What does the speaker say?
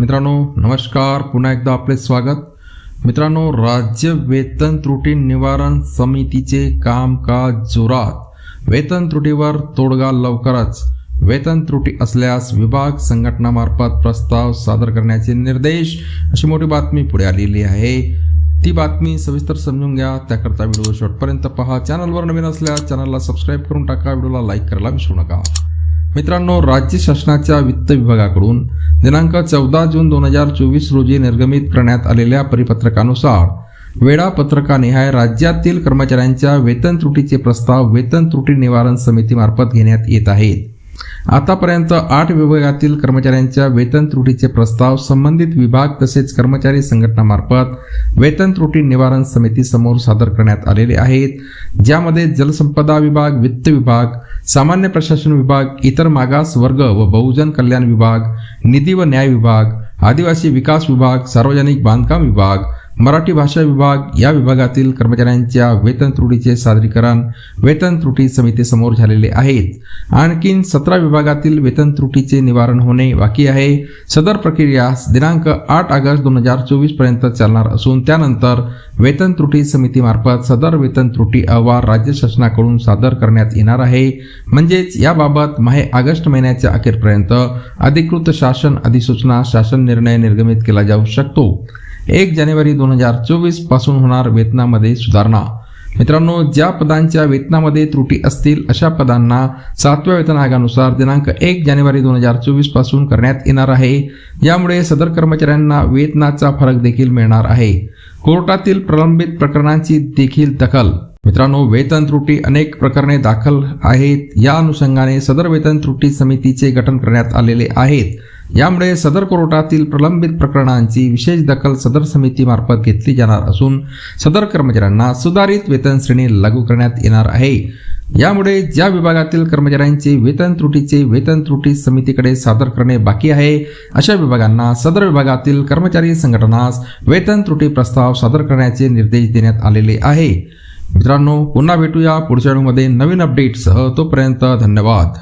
मित्रांनो नमस्कार. पुन्हा एकदा आपले स्वागत. मित्रांनो राज्य वेतन त्रुटी निवारण समितीचे कामकाज जोरात. वेतन त्रुटीवर तोडगा लवकरच. वेतन त्रुटी असल्यास विभाग संघटनामार्फत प्रस्ताव सादर करण्याचे निर्देश अशी मोठी बातमी पुढे आलेली आहे. ती बातमी सविस्तर समजून घ्या. त्याकरता व्हिडिओ शेवटपर्यंत पहा. चॅनलवर नवीन असल्यास चॅनलला सबस्क्राईब करून टाका. व्हिडिओला लाईक करायला विसरू नका. मित्रांनो राज्य शासनाच्या वित्त विभागाकडून दिनांक चौदा जून दोन हजार चोवीस रोजी निर्गमित करण्यात आलेल्या परिपत्रकानुसार वेळापत्रकानिहाय राज्यातील कर्मचाऱ्यांच्या वेतन त्रुटीचे प्रस्ताव वेतन त्रुटी निवारण समितीमार्फत घेण्यात येत आहेत. आतापर्यंत आठ विभागातील कर्मचाऱ्यांच्या वेतन त्रुटीचे प्रस्ताव संबंधित विभाग तसेच कर्मचारी संघटनामार्फत वेतन त्रुटी निवारण समिती समोर सादर करण्यात आलेले आहेत. ज्यामध्ये जलसंपदा विभाग वित्त विभाग सामान्य प्रशासन विभाग इतर मागास वर्ग व बहुजन कल्याण विभाग निधी व न्याय विभाग आदिवासी विकास विभाग सार्वजनिक बांधकाम विभाग मराठी भाषा विभाग या विभागातील कर्मचाऱ्यांच्या वेतन त्रुटीचे सादरीकरण वेतन त्रुटी समितीसमोर झालेले आहेत. आणखीन सतरा विभागातील वेतन त्रुटीचे निवारण होणे बाकी आहे. सदर प्रक्रिया दिनांक आठ ऑगस्ट दोन हजार चोवीसपर्यंत चालणार असून त्यानंतर वेतन त्रुटी समितीमार्फत सदर वेतन त्रुटी अहवाल राज्य शासनाकडून सादर करण्यात येणार आहे. म्हणजेच याबाबत माहे ऑगस्ट महिन्याच्या अखेरपर्यंत अधिकृत शासन अधिसूचना शासन निर्णय निर्गमित केला जाऊ शकतो. एक जानेवारी दोन हजार चोवीसपासून होणार वेतनामध्ये सुधारणा. मित्रांनो ज्या पदांच्या वेतनामध्ये त्रुटी असतील अशा पदांना सातव्या वेतन आयोगानुसार दिनांक एक जानेवारी दोन हजार चोवीसपासून करण्यात येणार आहे. यामुळे सदर कर्मचाऱ्यांना वेतनाचा फरक देखील मिळणार आहे. कोर्टातील प्रलंबित प्रकरणांची देखील दखल. मित्रांनो वेतन त्रुटी अनेक प्रकरणे दाखल आहेत. या अनुषंगाने सदर वेतन त्रुटी समितीचे गठन करण्यात आलेले आहेत. यामुळे सदर कोर्टातील प्रलंबित प्रकरणांची विशेष दखल सदर समितीमार्फत घेतली जाणार असून सदर कर्मचाऱ्यांना सुधारित वेतन श्रेणी लागू करण्यात येणार आहे. यामुळे ज्या विभागातील कर्मचाऱ्यांचे वेतन त्रुटीचे वेतन त्रुटी समितीकडे सादर करणे बाकी आहे अशा विभागांना सदर विभागातील कर्मचारी संघटनास वेतन त्रुटी प्रस्ताव सादर करण्याचे निर्देश देण्यात आलेले आहे. मित्रांनो पुन्हा भेटूया पुढच्या व्हिडिओमध्ये नवीन अपडेटसह तोपर्यंत धन्यवाद.